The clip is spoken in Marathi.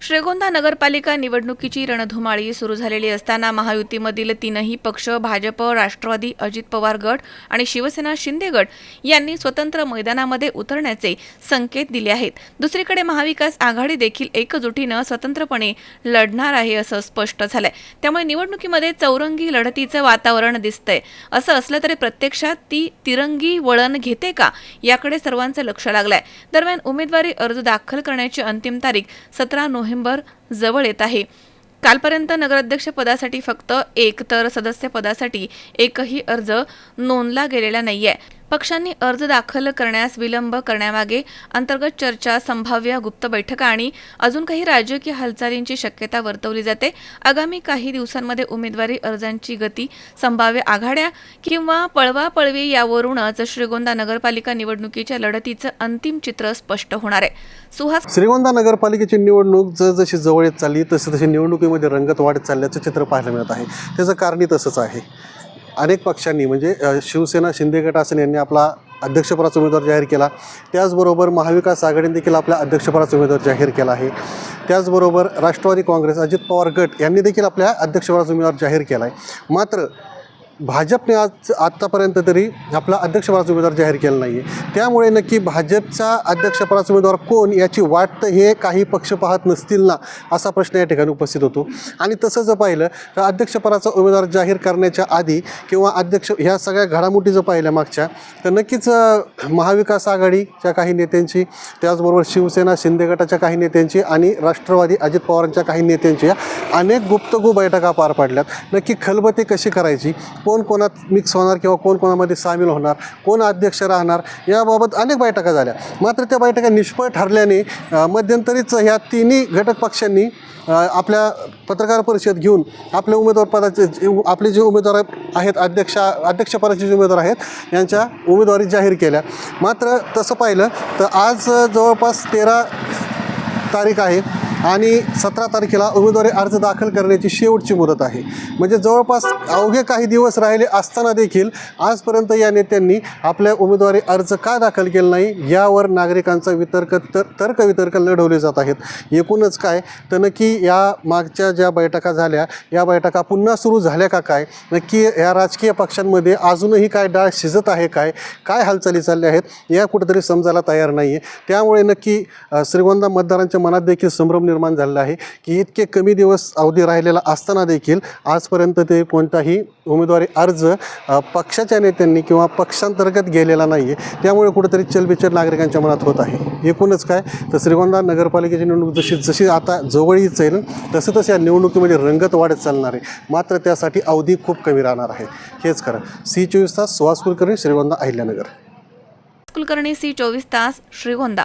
श्रीगोंदा नगरपालिका निवडणुकीची रणधुमाळी सुरू झालेली असताना महायुतीमधील तीनही पक्ष भाजप राष्ट्रवादी अजित पवार गट आणि शिवसेना शिंदे गट यांनी स्वतंत्र मैदानामध्ये उतरण्याचे संकेत दिले आहेत. दुसरीकडे महाविकास आघाडी देखील एकजुटीनं स्वतंत्रपणे लढणार आहे असं स्पष्ट झालंय. त्यामुळे निवडणुकीमध्ये चौरंगी लढतीचं वातावरण दिसतंय. असं असलं तरी प्रत्यक्षात ती तिरंगी वळण घेते का? याकडे सर्वांचं लक्ष लागलंय. दरम्यान उमेदवारी अर्ज दाखल करण्याची अंतिम तारीख सतरा नोव्हेंबर नोव्हेंबर जवळ येत आहे. कालपर्यंत नगराध्यक्ष पदासाठी फक्त एक तर सदस्य पदासाठी एकही अर्ज नोंदला गेलेला नाहीये. पक्षांनी अर्ज दाखल करण्यास विलंब करण्यामागे अंतर्गत चर्चा संभाव्य गुप्त बैठका आणि अजून काही राजकीय हालचालींची शक्यता वर्तवली जाते. आगामी काही दिवसांमध्ये उमेदवारी अर्जांची गती संभाव्य आघाड्या किंवा पळवापळवी यावरूनच श्रीगोंदा नगरपालिका निवडणुकीच्या लढतीचं अंतिम चित्र स्पष्ट होणार आहे. सुहास श्रीगोंदा नगरपालिकेची निवडणूक जसजशी जवळ येत चालली तसं तशी निवडणुकीमध्ये रंगत वाढत चालल्याचं चित्र पाहायला मिळत आहे. त्याचं कारणही तसंच आहे. अनेक पक्षांनी म्हणजे शिवसेना शिंदे गट असेल यांनी आपला अध्यक्षपदाचा उमेदवार जाहीर केला. त्याचबरोबर महाविकास आघाडीने देखील आपल्या अध्यक्षपदाचा उमेदवार जाहीर केला आहे. त्याचबरोबर राष्ट्रवादी काँग्रेस अजित पवार गट यांनी देखील आपल्या अध्यक्षपदाचा उमेदवार जाहीर केला आहे. मात्र भाजपने आज आत्तापर्यंत तरी आपला अध्यक्षपदाचा उमेदवार जाहीर केला नाही आहे त्यामुळे नक्की भाजपचा अध्यक्षपदाचा उमेदवार कोण याची वाट तर हे काही पक्ष पाहत नसतील ना असा प्रश्न या ठिकाणी उपस्थित होतो. आणि तसं जर पाहिलं तर अध्यक्षपदाचा उमेदवार जाहीर करण्याच्या आधी किंवा अध्यक्ष ह्या सगळ्या घडामोडी जर पाहिल्या मागच्या तर नक्कीच महाविकास आघाडीच्या काही नेत्यांची त्याचबरोबर शिवसेना शिंदे गटाच्या काही नेत्यांची आणि राष्ट्रवादी अजित पवारांच्या काही नेत्यांची अनेक गुप्तगू बैठका पार पाडल्यात. नक्की खलबती कशी करायची? कोण कोणात मिक्स होणार किंवा कोण कोणामध्ये सामील होणार कोण अध्यक्ष राहणार याबाबत अनेक बैठका झाल्या. मात्र त्या बैठका निष्फळ ठरल्याने मध्यंतरीच ह्या तिन्ही घटक पक्षांनी आपल्या पत्रकार परिषद घेऊन आपल्या उमेदवार पदाचे आपले जे उमेदवार आहेत अध्यक्ष अध्यक्षपदाचे जे उमेदवार आहेत यांच्या उमेदवारी जाहीर केल्या. मात्र तसं पाहिलं तर आज जवळपास तेरा तारीख आहे. आणि सतरा तारखेला उमेदवारी अर्ज दाखल करण्याची शेवटची मुदत आहे. म्हणजे जवळपास अवघे काही दिवस राहिले असताना देखील आजपर्यंत या नेत्यांनी आपल्या उमेदवारी अर्ज का दाखल केला नाही यावर नागरिकांचा वितर्क तर तर्कवितर्क लढवले जात आहेत. एकूणच काय तर नक्की या मागच्या ज्या बैठका झाल्या या बैठका पुन्हा सुरू झाल्या का काय? नक्की या राजकीय पक्षांमध्ये अजूनही काय डाळ शिजत आहे काय? काय हालचाली चालल्या आहेत? या कुठेतरी समजायला तयार नाही आहे त्यामुळे नक्की श्रीगोंदा मतदारांच्या मनात देखील संभ्रम निर्माण झालेला आहे की इतके कमी दिवस अवधी राहिलेला असताना देखील आजपर्यंत ते कोणताही उमेदवारी अर्ज पक्षाच्या नेत्यांनी किंवा पक्षांतर्गत गेलेला नाही आहे त्यामुळे कुठेतरी चलबिचल नागरिकांच्या मनात होत आहे. एकूणच काय तर श्रीगोंदा नगरपालिकेची निवडणूक जशी जशी आता जवळ येईल तसं तसं या निवडणुकीमध्ये रंगत वाढत चालणार आहे. मात्र त्यासाठी अवधी खूप कमी राहणार आहे. हेच खरं. सी चोवीस तास सुहास कुलकर्णी श्रीगोंदा अहिल्यानगर. कुलकर्णी सी चोवीस तास Shrigonda.